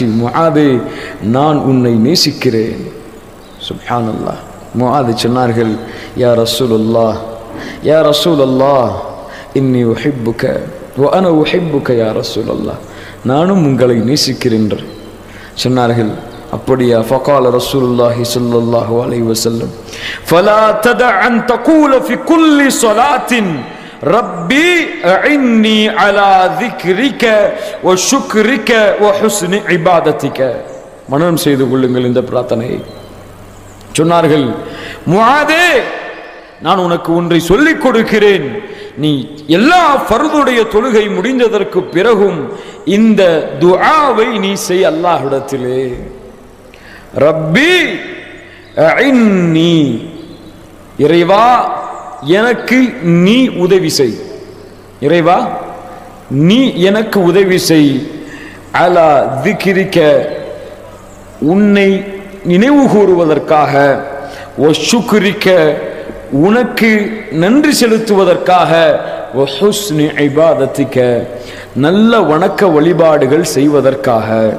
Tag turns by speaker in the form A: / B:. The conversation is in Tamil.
A: முஹாதே நான் உன்னை நேசிக்கிறேன். சுப்ஹானல்லாஹ். முஆது சொன்னார்கள் யா ரசூலுல்லாஹ் யா ரசூல் அல்லா இன்னி உஹிப்புக வ அன உஹிப்புக யா ரசூலல்லாஹ். நானும் உங்களை நேசிக்கிறேன். என்று சொன்னார்கள் அப்படியா? ஃபகால ரசூலுல்லாஹி ஸல்லல்லாஹு அலைஹி வஸல்லம் ஃபலா தத அன் தகூல ஃபி குல்லி ஸலாத்தின் ரப்பி அஇன்னி அலா திக்ரிக வ ஷுக்ரிக வ ஹுஸ்னி இபாதத்திக மனனம் செய்து கொள்ளுங்கள் இந்த பிரார்த்தனையை சொன்னார்கள் முஆதே நான் உனக்கு ஒன்றை சொல்லிக் கொடுக்கிறேன். நீ எல்லா ஃபர்துடைய தொழுகை முடிந்ததற்கு பிறகும் இந்த துஆவை நீ செய் அல்லாஹ்விடத்திலே. ரப்பி இன்னி இறைவா எனக்கு நீ உதவி செய். இறைவா நீ எனக்கு உதவி செய். அலா திகிரிக்க உன்னை நினைவு கூறுவதற்காக ஒஷுக்குரிக்க உனக்கு நன்றி செலுத்துவதற்காக ஒஹுஸ்னி ஐபாதத்திக்க நல்ல வணக்க வழிபாடுகள் செய்வதற்காக.